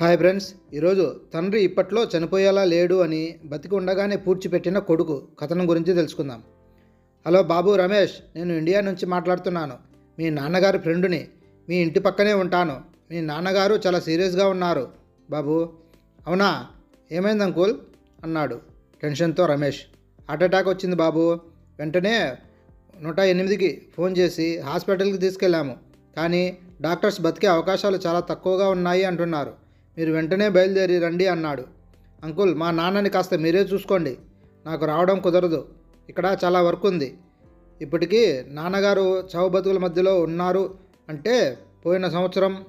Hi friends ఈరోజు తండ్రి ఇప్పట్లో చనిపోయేలా లేడు అని బతికి ఉండగానే పూడ్చిపెట్టిన కొడుకు కథనం గురించి తెలుసుకుందాం. హలో బాబు రమేష్ నేను ఇండియా నుంచి మాట్లాడుతున్నాను. మీ నాన్నగారి ఫ్రెండుని మీ ఇంటి పక్కనే ఉంటాను. మీ నాన్నగారు చాలా సీరియస్గా ఉన్నారు. బాబు అవునా? ఏమైంది అంకుల్? అన్నాడు టెన్షన్తో రమేష్. హార్ట్ అటాక్ వచ్చింది బాబు. వెంటనే నూట ఎనిమిదికి ఫోన్ చేసి హాస్పిటల్కి తీసుకెళ్ళాము. కానీ డాక్టర్స్ బతికే అవకాశాలు చాలా తక్కువగా ఉన్నాయి అంటున్నారు. మీరు వెంటనే బయలుదేరి రండి అన్నాడు. అంకుల్ మా నాన్నని కాస్త మీరే చూసుకోండి. నాకు రావడం కుదరదు. ఇక్కడ చాలా వర్క్ ఉంది. ఇప్పటికీ నాన్నగారు చావు బతుకుల మధ్యలో ఉన్నారు అంటే పోయిన సంవత్సరం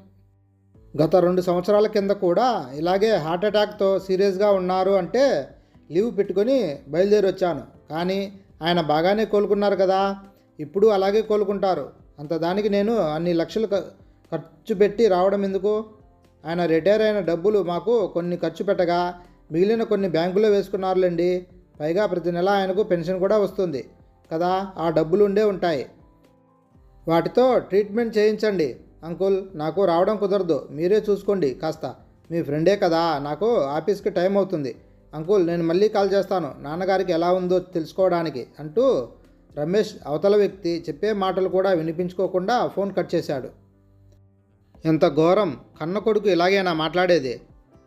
గత రెండు సంవత్సరాల కింద కూడా ఇలాగే హార్ట్ అటాక్తో సీరియస్గా ఉన్నారు అంటే లీవ్ పెట్టుకొని బయలుదేరి వచ్చాను. కానీ ఆయన బాగానే కోలుకున్నారు కదా. ఇప్పుడు అలాగే కోలుకుంటారు. అంత దానికి నేను అన్ని లక్షలు ఖర్చు పెట్టి రావడం ఎందుకు? ఆయన రిటైర్ అయిన డబ్బులు మాకు కొన్ని ఖర్చు పెట్టగా మిగిలిన కొన్ని బ్యాంకులో వేసుకున్నారులేండి. పైగా ప్రతి నెల ఆయనకు పెన్షన్ కూడా వస్తుంది కదా ఆ డబ్బులు ఉండే ఉంటాయి. వాటితో ట్రీట్మెంట్ చేయించండి అంకుల్. నాకు రావడం కుదరదు మీరే చూసుకోండి కాస్త. మీ ఫ్రెండే కదా నాకు ఆఫీస్కి టైం అవుతుంది. అంకుల్ నేను మళ్ళీ కాల్ చేస్తాను. నాన్నగారికి ఎలా ఉందో తెలుసుకోవడానికి అంటూ రమేష్ అవతల వ్యక్తి చెప్పే మాటలు కూడా వినిపించుకోకుండా ఫోన్ కట్ చేశాడు. ఎంత ఘోరం. కన్న కొడుకు ఇలాగేనా మాట్లాడేది?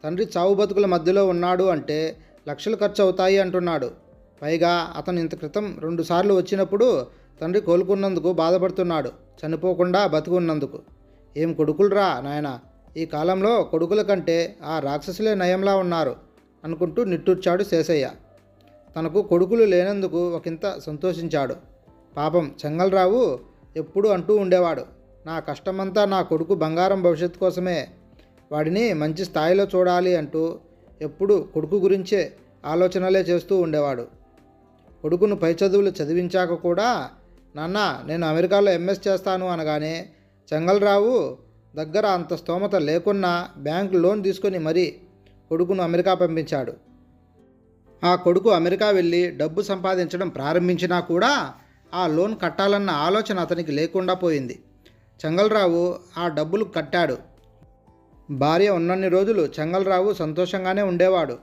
తండ్రి చావు బతుకుల మధ్యలో ఉన్నాడు అంటే లక్షలు ఖర్చు అవుతాయి అంటున్నాడు. పైగా అతను ఇంత క్రితం రెండుసార్లు వచ్చినప్పుడు తండ్రి కోలుకున్నందుకు బాధపడుతున్నాడు. చనిపోకుండా బతుకున్నందుకు. ఏం కొడుకులురా నాయన? ఈ కాలంలో కొడుకుల కంటే ఆ రాక్షసులే నయంలా ఉన్నారు అనుకుంటూ నిట్టూర్చాడు శేషయ్య. తనకు కొడుకులు లేనందుకు ఒకంత సంతోషించాడు. పాపం చెంగల్రావు ఎప్పుడు అంటూ ఉండేవాడు. నా కష్టమంతా నా కొడుకు బంగారం భవిష్యత్తు కోసమే. వాడిని మంచి స్థాయిలో చూడాలి అంటూ ఎప్పుడు కొడుకు గురించే ఆలోచనలే చేస్తూ ఉండేవాడు. కొడుకును పై చదువులు చదివించాక కూడా నాన్న నేను అమెరికాలో ఎంఎస్ చేస్తాను అనగానే చెంగల్రావు దగ్గర అంత స్తోమత లేకున్నా బ్యాంకు లోన్ తీసుకొని మరీ కొడుకును అమెరికా పంపించాడు. ఆ కొడుకు అమెరికా వెళ్ళి డబ్బు సంపాదించడం ప్రారంభించినా కూడా ఆ లోన్ కట్టాలన్న ఆలోచన అతనికి లేకుండా పోయింది. చెంగల్రావు ఆ డబ్బులు కట్టాడు. భార్య ఉన్నన్ని రోజులు చెంగల్రావు సంతోషంగానే ఉండేవాడు.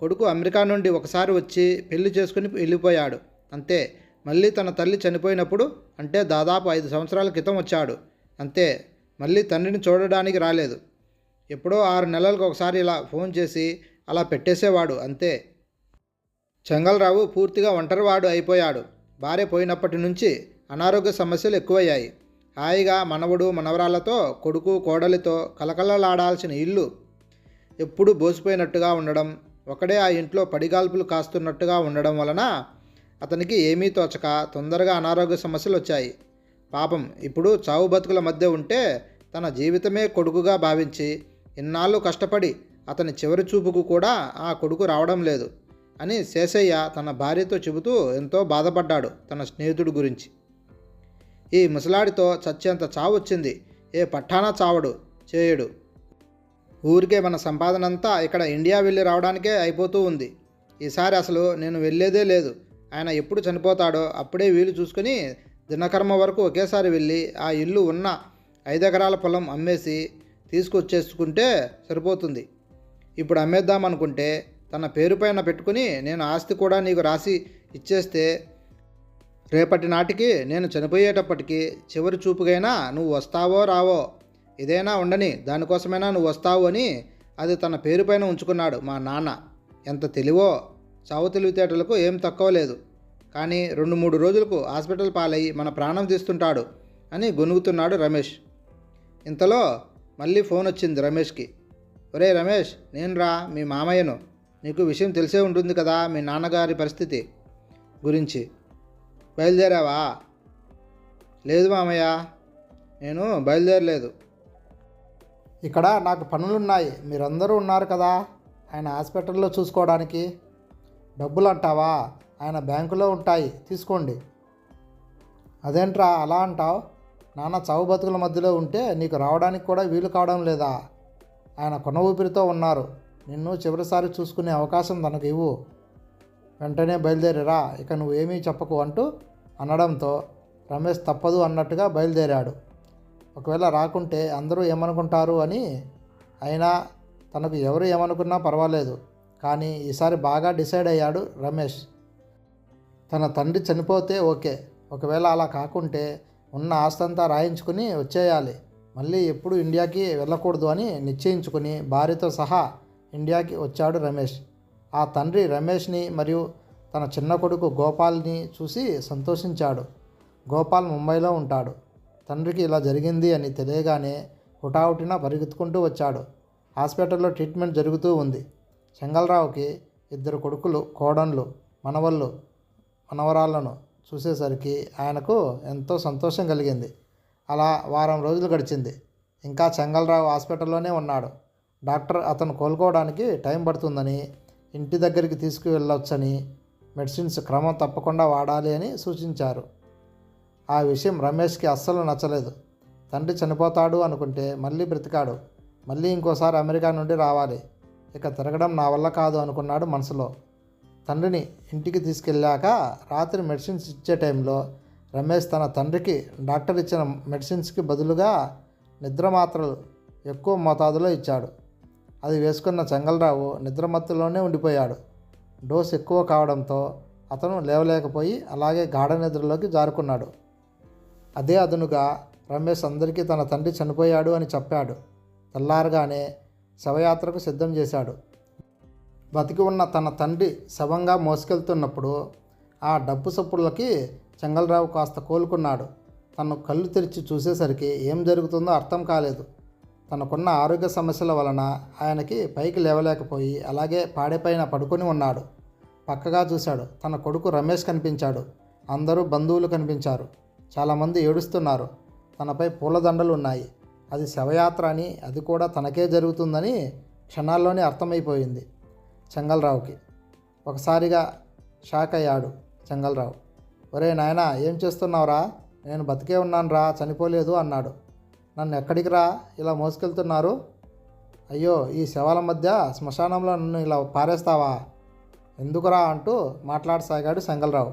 కొడుకు అమెరికా నుండి ఒకసారి వచ్చి పెళ్ళి చేసుకుని వెళ్ళిపోయాడు. అంతే మళ్ళీ తన తల్లి చనిపోయినప్పుడు అంటే దాదాపు ఐదు సంవత్సరాల క్రితం వచ్చాడు. అంతే మళ్ళీ తండ్రిని చూడడానికి రాలేదు. ఎప్పుడో ఆరు నెలలకు ఒకసారి ఇలా ఫోన్ చేసి అలా పెట్టేసేవాడు. అంతే చెంగల్రావు పూర్తిగా ఒంటరివాడు అయిపోయాడు. భార్య పోయినప్పటి నుంచి అనారోగ్య సమస్యలు ఎక్కువయ్యాయి. హాయిగా మనవడు మనవరాలతో కొడుకు కోడలితో కలకలలాడాల్సిన ఇల్లు ఎప్పుడూ బోసిపోయినట్టుగా ఉండడం ఒకడే ఆ ఇంట్లో పడిగాల్పులు కాస్తున్నట్టుగా ఉండడం వలన అతనికి ఏమీ తోచక తొందరగా అనారోగ్య సమస్యలు వచ్చాయి. పాపం ఇప్పుడు చావు బతుకుల మధ్య ఉంటే తన జీవితమే కొడుకుగా భావించి ఇన్నాళ్ళు కష్టపడి అతని చివరి చూపుకు కూడా ఆ కొడుకు రావడం లేదు అని శేషయ్య తన భార్యతో చెబుతూ ఎంతో బాధపడ్డాడు తన స్నేహితుడి గురించి. ఈ ముసలాడితో చచ్చేంత చావు వచ్చింది ఏ పట్టానా చావడు చేయడు. ఊరికే మన సంపాదన అంతా ఇక్కడ ఇండియా వెళ్ళి రావడానికే అయిపోతూ ఉంది. ఈసారి అసలు నేను వెళ్ళేదే లేదు. ఆయన ఎప్పుడు చనిపోతాడో అప్పుడే వీలు చూసుకొని దినకర్మ వరకు ఒకేసారి వెళ్ళి ఆ ఇల్లు ఉన్న ఐదెకరాల పొలం అమ్మేసి తీసుకొచ్చేసుకుంటే సరిపోతుంది. ఇప్పుడు అమ్మేద్దాం అనుకుంటే తన పేరు పైన పెట్టుకుని నేను ఆస్తి కూడా నీకు రాసి ఇచ్చేస్తే రేపటి నాటికి నేను చనిపోయేటప్పటికీ చివరి చూపుగైనా నువ్వు వస్తావో రావో ఇదైనా ఉండని దానికోసమైనా నువ్వు వస్తావు అని అది తన పేరుపైన ఉంచుకున్నాడు మా నాన్న. ఎంత తెలివో చావు తెలివితేటలకు ఏం తక్కువ లేదు. కానీ రెండు మూడు రోజులకు హాస్పిటల్ పాలయ్యి మన ప్రాణం తీస్తుంటాడు అని గొనుగుతున్నాడు రమేష్. ఇంతలో మళ్ళీ ఫోన్ వచ్చింది రమేష్కి. ఒరే రమేష్ నేను రా మీ మామయ్యను. నీకు విషయం తెలిసే ఉంటుంది కదా మీ నాన్నగారి పరిస్థితి గురించి. బయలుదేరావా? లేదు మామయ్య నేను బయలుదేరలేదు. ఇక్కడ నాకు పనులున్నాయి మీరందరూ ఉన్నారు కదా ఆయన హాస్పిటల్లో చూసుకోవడానికి. డబ్బులు అంటావా ఆయన బ్యాంకులో ఉంటాయి తీసుకోండి. అదేంట్రా అలా అంటావు? నాన్న చావు బతుకుల మధ్యలో ఉంటే నీకు రావడానికి కూడా వీలు కావడం లేదా? ఆయన కొన ఊపిరితో ఉన్నారు. నిన్ను చివరిసారి చూసుకునే అవకాశం తనకు ఇవ్వు. వెంటనే బయలుదేరిరా ఇక నువ్వేమీ చెప్పకు అంటూ అనడంతో రమేష్ తప్పదు అన్నట్టుగా బయలుదేరాడు. ఒకవేళ రాకుంటే అందరూ ఏమనుకుంటారు అని అయినా తనకు ఎవరు ఏమనుకున్నా పర్వాలేదు కానీ ఈసారి బాగా డిసైడ్ అయ్యాడు రమేష్. తన తండ్రి చనిపోతే ఓకే ఒకవేళ అలా కాకుంటే ఉన్న ఆస్తంతా రాయించుకుని వచ్చేయాలి. మళ్ళీ ఎప్పుడు ఇండియాకి వెళ్ళకూడదు అని నిశ్చయించుకుని భార్యతో సహా ఇండియాకి వచ్చాడు రమేష్. ఆ తండ్రి రమేష్ని మరియు తన చిన్న కొడుకు గోపాల్ని చూసి సంతోషించాడు. గోపాల్ ముంబైలో ఉంటాడు. తండ్రికి ఇలా జరిగింది అని తెలియగానే హుటాహుటిన పరిగెత్తుకుంటూ వచ్చాడు. హాస్పిటల్లో ట్రీట్మెంట్ జరుగుతూ ఉంది. చెంగల్రావుకి ఇద్దరు కొడుకులు కోడన్లు మనవళ్ళు మనవరాళ్ళను చూసేసరికి ఆయనకు ఎంతో సంతోషం కలిగింది. అలా వారం రోజులు గడిచింది. ఇంకా చెంగల్రావు హాస్పిటల్లోనే ఉన్నాడు. డాక్టర్ అతను కోలుకోవడానికి టైం పడుతుందని ఇంటి దగ్గరికి తీసుకువెళ్ళవచ్చని మెడిసిన్స్ క్రమం తప్పకుండా వాడాలి అని సూచించారు. ఆ విషయం రమేష్కి అస్సలు నచ్చలేదు. తండ్రి చనిపోతాడు అనుకుంటే మళ్ళీ బ్రతికాడు. మళ్ళీ ఇంకోసారి అమెరికా నుండి రావాలి. ఇక తిరగడం నా వల్ల కాదు అనుకున్నాడు మనసులో. తండ్రిని ఇంటికి తీసుకెళ్ళాక రాత్రి మెడిసిన్స్ ఇచ్చే టైంలో రమేష్ తన తండ్రికి డాక్టర్ ఇచ్చిన మెడిసిన్స్కి బదులుగా నిద్ర మాత్రలు ఎక్కువ మోతాదులో ఇచ్చాడు. అది వేసుకున్న చెంగల్రావు నిద్రమత్తులోనే ఉండిపోయాడు. డోస్ ఎక్కువ కావడంతో అతను లేవలేకపోయి అలాగే గాఢ నిద్రలోకి జారుకున్నాడు. అదే అదునుగా రమేష్ అందరికీ తన తండ్రి చనిపోయాడు అని చెప్పాడు. తెల్లారగానే శవయాత్రకు సిద్ధం చేశాడు. బతికి ఉన్న తన తండ్రి శవంగా మోసుకెళ్తున్నప్పుడు ఆ డబ్బు సప్పుళ్ళకి చెంగల్రావు కాస్త కోలుకున్నాడు. తను కళ్ళు తెరిచి చూసేసరికి ఏం జరుగుతుందో అర్థం కాలేదు. తనకున్న ఆరోగ్య సమస్యల వలన ఆయనకి పైకి లేవలేకపోయి అలాగే పాడేపైన పడుకొని ఉన్నాడు. పక్కగా చూశాడు. తన కొడుకు రమేష్ కనిపించాడు. అందరూ బంధువులు కనిపించారు. చాలామంది ఏడుస్తున్నారు. తనపై పూలదండలు ఉన్నాయి. అది శవయాత్ర అని అది కూడా తనకే జరుగుతుందని క్షణాల్లోనే అర్థమైపోయింది చెంగల్రావుకి. ఒకసారిగా షాక్ అయ్యాడు చెంగల్రావు. ఒరే నాయనా ఏం చేస్తున్నావురా? నేను బతికే ఉన్నాను రా చనిపోలేదు అన్నాడు. నన్ను ఎక్కడికి రా? ఇలా మోసుకెళ్తున్నారు. అయ్యో ఈ శవాల మధ్య శ్మశానంలో నన్ను ఇలా పారేస్తావా? ఎందుకురా అంటూ మాట్లాడసాగాడు సంగలరావు.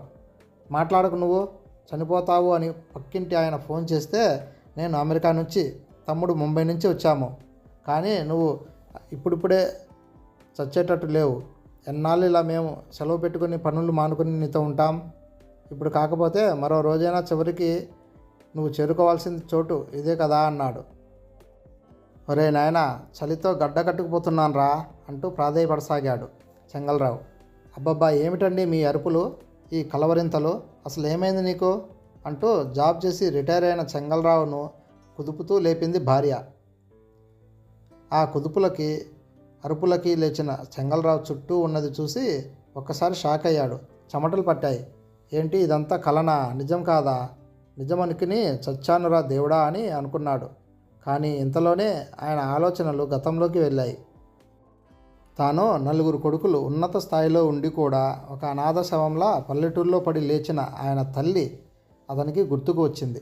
మాట్లాడకు నువ్వు చనిపోతావు అని పక్కింటి ఆయన ఫోన్ చేస్తే నేను అమెరికా నుంచి తమ్ముడు ముంబై నుంచి వచ్చాము. కానీ నువ్వు ఇప్పుడిప్పుడే చచ్చేటట్టు లేవు. ఎన్నాళ్ళు ఇలా మేము సెలవు పెట్టుకుని పనులు మానుకుని నీతో ఉంటాం. ఇప్పుడు కాకపోతే మరో రోజైనా చివరికి నువ్వు చేరుకోవాల్సింది చోటు ఇదే కదా అన్నాడు. ఒరే నాయనా చలితో గడ్డ కట్టుకుపోతున్నాను రా అంటూ ప్రాధేయపడసాగాడు చెంగల్రావు. అబ్బబ్బా ఏమిటండి మీ అరుపులు? ఈ కలవరింతలు అసలు ఏమైంది నీకు? అంటూ జాబ్ చేసి రిటైర్ అయిన చెంగల్రావును కుదుపుతూ లేపింది భార్య. ఆ కుదుపులకి అరుపులకి లేచిన చెంగల్రావు చుట్టూ ఉన్నది చూసి ఒక్కసారి షాక్ అయ్యాడు చెమటలు పట్టాయి. ఏంటి ఇదంతా కలనా? నిజం కాదా? నిజమనుకుని చచ్చానురా దేవుడా అని అనుకున్నాడు. కానీ ఇంతలోనే ఆయన ఆలోచనలు గతంలోకి వెళ్ళాయి. తాను నలుగురు కొడుకులు ఉన్నత స్థాయిలో ఉండి కూడా ఒక అనాథ శవంలా పల్లెటూరులో పడి లేచిన ఆయన తల్లి అతనికి గుర్తుకు వచ్చింది.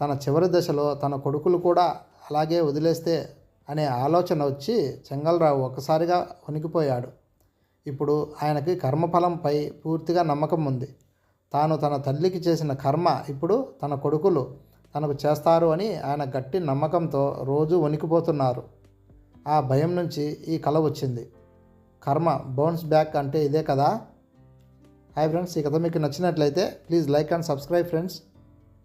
తన చివరి దశలో తన కొడుకులు కూడా అలాగే వదిలేస్తే అనే ఆలోచన వచ్చి చెంగల్రావు ఒక్కసారిగా వణికిపోయాడు. ఇప్పుడు ఆయనకి కర్మఫలంపై పూర్తిగా నమ్మకం ఉంది. తాను తన తల్లికి చేసిన కర్మ ఇప్పుడు తన కొడుకులు తనకు చేస్తారు అని ఆయన గట్టి నమ్మకంతో రోజు వణికిపోతున్నారు. ఆ భయం నుంచి ఈ కళ వచ్చింది. కర్మ బౌన్స్ బ్యాక్ అంటే ఇదే కదా? హాయ్ ఫ్రెండ్స్ ఈ కథ మీకు నచ్చినట్లయితే please like and subscribe friends.